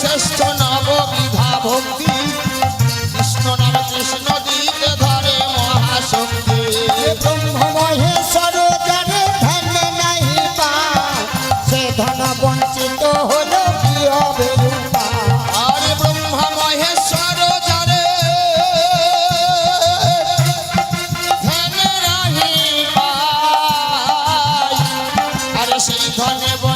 শ্রেষ্ঠ নব বিধা ভক্তি কৃষ্ণ নাম কৃষ্ণ দিতে ধরে মহাশক্তি ব্রহ্ম ধন নাই শোনে